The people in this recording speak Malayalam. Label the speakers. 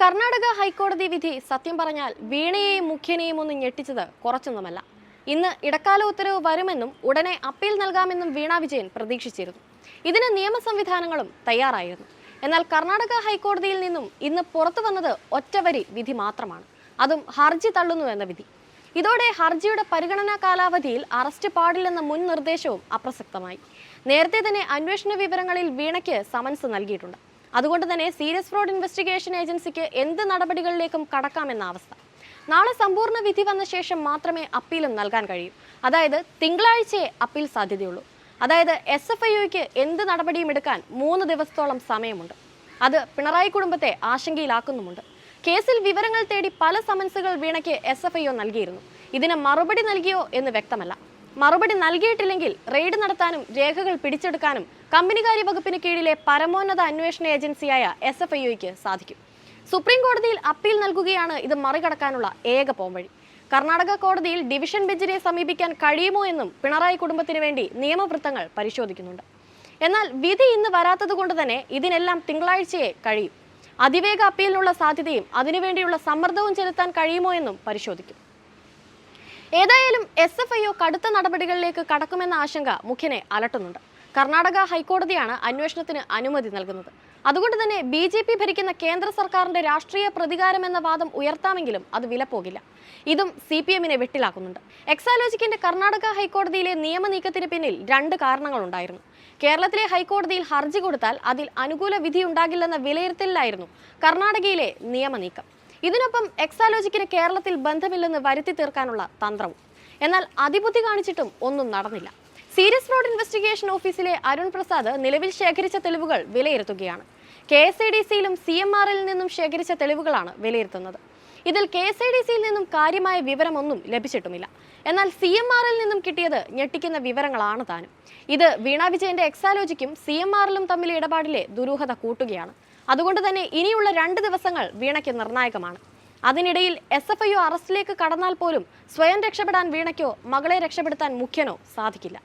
Speaker 1: കർണാടക ഹൈക്കോടതി വിധി സത്യം പറഞ്ഞാൽ വീണയെയും മുഖ്യനെയും ഒന്നും ഞെട്ടിച്ചത് കുറച്ചൊന്നുമല്ല. ഇന്ന് ഇടക്കാല ഉത്തരവ് വരുമെന്നും ഉടനെ അപ്പീൽ നൽകാമെന്നും വീണ വിജയൻ പ്രതീക്ഷിച്ചിരുന്നു. ഇതിന് നിയമ സംവിധാനങ്ങളും തയ്യാറായിരുന്നു. എന്നാൽ കർണാടക ഹൈക്കോടതിയിൽ നിന്നും ഇന്ന് പുറത്തു വന്നത് ഒറ്റവരി വിധി മാത്രമാണ്. അതും ഹർജി തള്ളുന്നു എന്ന വിധി. ഇതോടെ ഹർജിയുടെ പരിഗണനാ കാലാവധിയിൽ അറസ്റ്റ് പാടില്ലെന്ന മുൻ നിർദ്ദേശവും അപ്രസക്തമായി. നേരത്തെ തന്നെ അന്വേഷണ വിവരങ്ങളിൽ വീണയ്ക്ക് സമൻസ് നൽകിയിട്ടുണ്ട്. അതുകൊണ്ട് തന്നെ സീരിയസ് ഫ്രോഡ് ഇൻവെസ്റ്റിഗേഷൻ ഏജൻസിക്ക് എന്ത് നടപടികളിലേക്കും കടക്കാമെന്ന അവസ്ഥ. നാളെ സമ്പൂർണ വിധി വന്ന ശേഷം മാത്രമേ അപ്പീലും നൽകാൻ കഴിയൂ. അതായത് തിങ്കളാഴ്ചയെ അപ്പീൽ സാധ്യതയുള്ളൂ. അതായത് എസ് എഫ് ഐക്ക് എന്ത് നടപടിയും എടുക്കാൻ മൂന്ന് ദിവസത്തോളം സമയമുണ്ട്. അത് പിണറായി കുടുംബത്തെ ആശങ്കയിലാക്കുന്നുമുണ്ട്. കേസിൽ വിവരങ്ങൾ തേടി പല സമൻസുകൾ വീണയ്ക്ക് എസ് എഫ് ഐ നൽകിയിരുന്നു. ഇതിന് മറുപടി നൽകിയോ എന്ന് വ്യക്തമല്ല. മറുപടി നൽകിയിട്ടില്ലെങ്കിൽ റെയ്ഡ് നടത്താനും രേഖകൾ പിടിച്ചെടുക്കാനും കമ്പനികാര്യ വകുപ്പിന് കീഴിലെ പരമോന്നത അന്വേഷണ ഏജൻസിയായ എസ് എഫ് ഐഒക്ക് സാധിക്കും. സുപ്രീം കോടതിയിൽ അപ്പീൽ നൽകുകയാണ് ഇത് മറികടക്കാനുള്ള ഏക പോംവഴി. കർണാടക കോടതിയിൽ ഡിവിഷൻ ബെഞ്ചിനെ സമീപിക്കാൻ കഴിയുമോ എന്നും പിണറായി കുടുംബത്തിന് വേണ്ടി നിയമവൃത്തങ്ങൾ പരിശോധിക്കുന്നുണ്ട്. എന്നാൽ വിധി ഇന്ന് വരാത്തതുകൊണ്ട് തന്നെ ഇതിനെല്ലാം തിങ്കളാഴ്ചയെ കഴിയും. അതിവേഗ അപ്പീലിനുള്ള സാധ്യതയും അതിനുവേണ്ടിയുള്ള സമ്മർദ്ദവും ചെലുത്താൻ കഴിയുമോ എന്നും പരിശോധിക്കും. ഏതായാലും എസ് എഫ് ഐഒ കടുത്ത നടപടികളിലേക്ക് കടക്കുമെന്ന ആശങ്ക മുഖ്യനെ അലട്ടുന്നുണ്ട്. കർണാടക ഹൈക്കോടതിയാണ് അന്വേഷണത്തിന് അനുമതി നൽകുന്നത്. അതുകൊണ്ട് തന്നെ ബി ജെ പി ഭരിക്കുന്ന കേന്ദ്ര സർക്കാരിന്റെ രാഷ്ട്രീയ പ്രതികാരം എന്ന വാദം ഉയർത്താമെങ്കിലും അത് വിലപ്പോകില്ല. ഇതും സി പി എമ്മിനെ വെട്ടിലാക്കുന്നുണ്ട്. എക്സാലോജിക്കിന്റെ കർണാടക ഹൈക്കോടതിയിലെ നിയമ നീക്കത്തിന് പിന്നിൽ രണ്ട് കാരണങ്ങളുണ്ടായിരുന്നു. കേരളത്തിലെ ഹൈക്കോടതിയിൽ ഹർജി കൊടുത്താൽ അതിൽ അനുകൂല വിധി ഉണ്ടാകില്ലെന്ന വിലയിരുത്തലിലായിരുന്നു കർണാടകയിലെ നിയമനീക്കം. ഇതിനൊപ്പം എക്സാലോജിക്കിന് കേരളത്തിൽ ബന്ധമില്ലെന്ന് വരുത്തി തീർക്കാനുള്ള തന്ത്രവും. എന്നാൽ അതിബുദ്ധി കാണിച്ചിട്ടും ഒന്നും നടന്നില്ല. സീരിയസ് ഫ്രോഡ് ഇൻവെസ്റ്റിഗേഷൻ ഓഫീസിലെ അരുൺ പ്രസാദ് നിലവിൽ ശേഖരിച്ച തെളിവുകൾ വിലയിരുത്തുകയാണ്. കെ എസ് ഐ ഡി സിയിലും സി എം ആറിൽ നിന്നും ശേഖരിച്ച തെളിവുകളാണ് വിലയിരുത്തുന്നത്. ഇതിൽ കെ എസ് ഐ ഡി സിയിൽ നിന്നും കാര്യമായ വിവരമൊന്നും ലഭിച്ചിട്ടുമില്ല. എന്നാൽ സി എം ആറിൽ നിന്നും കിട്ടിയത് ഞെട്ടിക്കുന്ന വിവരങ്ങളാണ് താനും. ഇത് വീണ വിജയന്റെ എക്സാലോജിക്കും സി എം ആറിലും തമ്മിലെ ഇടപാടിലെ ദുരൂഹത കൂട്ടുകയാണ്. അതുകൊണ്ട് തന്നെ ഇനിയുള്ള രണ്ട് ദിവസങ്ങൾ വീണയ്ക്ക് നിർണായകമാണ്. അതിനിടയിൽ എസ് എഫ് ഐ അറസ്റ്റിലേക്ക് കടന്നാൽ പോലും സ്വയം രക്ഷപ്പെടാൻ വീണയ്ക്കോ മകളെ രക്ഷപ്പെടുത്താൻ മുഖ്യനോ സാധിക്കില്ല.